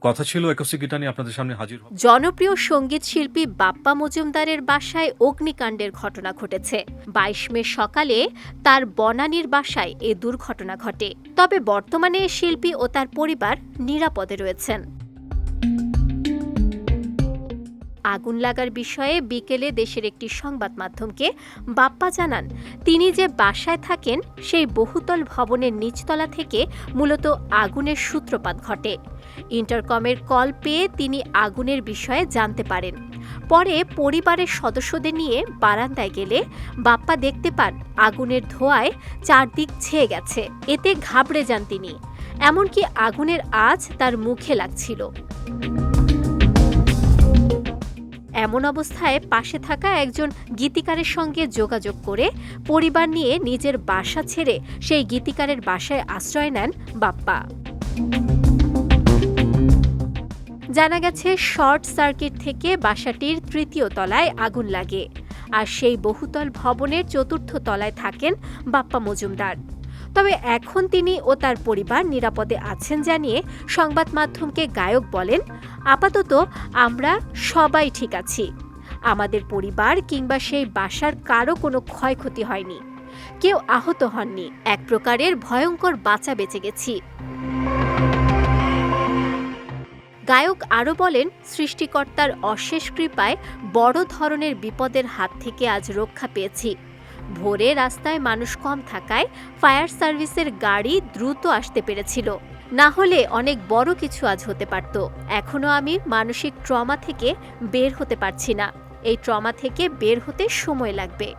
কথা ছিল একুশে গীতা নিয়ে আপনাদের সামনে হাজির জনপ্রিয় সংগীত শিল্পী বাপ্পা মজুমদারের বাসায় অগ্নিকাণ্ডের ঘটনা ঘটেছে। বাইশ মে সকালে তার বনানীর বাসায় এ দুর্ঘটনা ঘটে। তবে বর্তমানে শিল্পী ও তার পরিবার নিরাপদে রয়েছেন। আগুন লাগার বিষয়ে বিকেলে দেশের একটি সংবাদ মাধ্যমকে বাপ্পা জানান, তিনি যে বাসায় থাকেন, সেই বহুতল ভবনের নিচতলা থেকে মূলত আগুনের সূত্রপাত ঘটে। ইন্টারকমের কল পেয়ে তিনি আগুনের বিষয়ে জানতে পারেন। পরে পরিবারের সদস্যদের নিয়ে বারান্দায় গেলে বাপ্পা দেখতে পান, আগুনের ধোঁয়ায় চারদিক ছেয়ে গেছে। এতে ঘাবড়ে যান তিনি। এমনকি আগুনের আঁচ তার মুখে লাগছিল। এমন অবস্থায় পাশে থাকা একজন গীতিকারের সঙ্গে যোগাযোগ করে পরিবার নিয়ে নিজের বাসা ছেড়ে সেই গীতিকারের বাসায় আশ্রয় নেন বাপ্পা। জানা গেছে, শর্ট সার্কিট থেকে বাসাটির তৃতীয় তলায় আগুন লাগে। আর সেই বহুতল ভবনের চতুর্থ তলায় থাকেন বাপ্পা মজুমদার। তবে এখন তিনি ও তার পরিবার নিরাপদে আছেন জানিয়ে সংবাদ মাধ্যমকে গায়ক বলেন, আপাতত আমরা সবাই ঠিক আছি। আমাদের পরিবার কিংবা সেই বাসার কারও কোনো ক্ষয়ক্ষতি হয়নি। কেউ আহত হননি। এক প্রকারের ভয়ঙ্কর বাঁচা বেঁচে গেছি। গায়ক আরও বলেন, সৃষ্টিকর্তার অশেষ কৃপায় বড় ধরনের বিপদের হাত থেকে আজ রক্ষা পেয়েছি। ভোরে রাস্তায় মানুষ কম থাকায় ফায়ার সার্ভিসের গাড়ি দ্রুত আসতে পেরেছিল। না হলে অনেক বড় কিছু আজ হতে পারত। এখনও আমি মানসিক ট্রমা থেকে বের হতে পারছি না। এই ট্রমা থেকে বের হতে সময় লাগবে।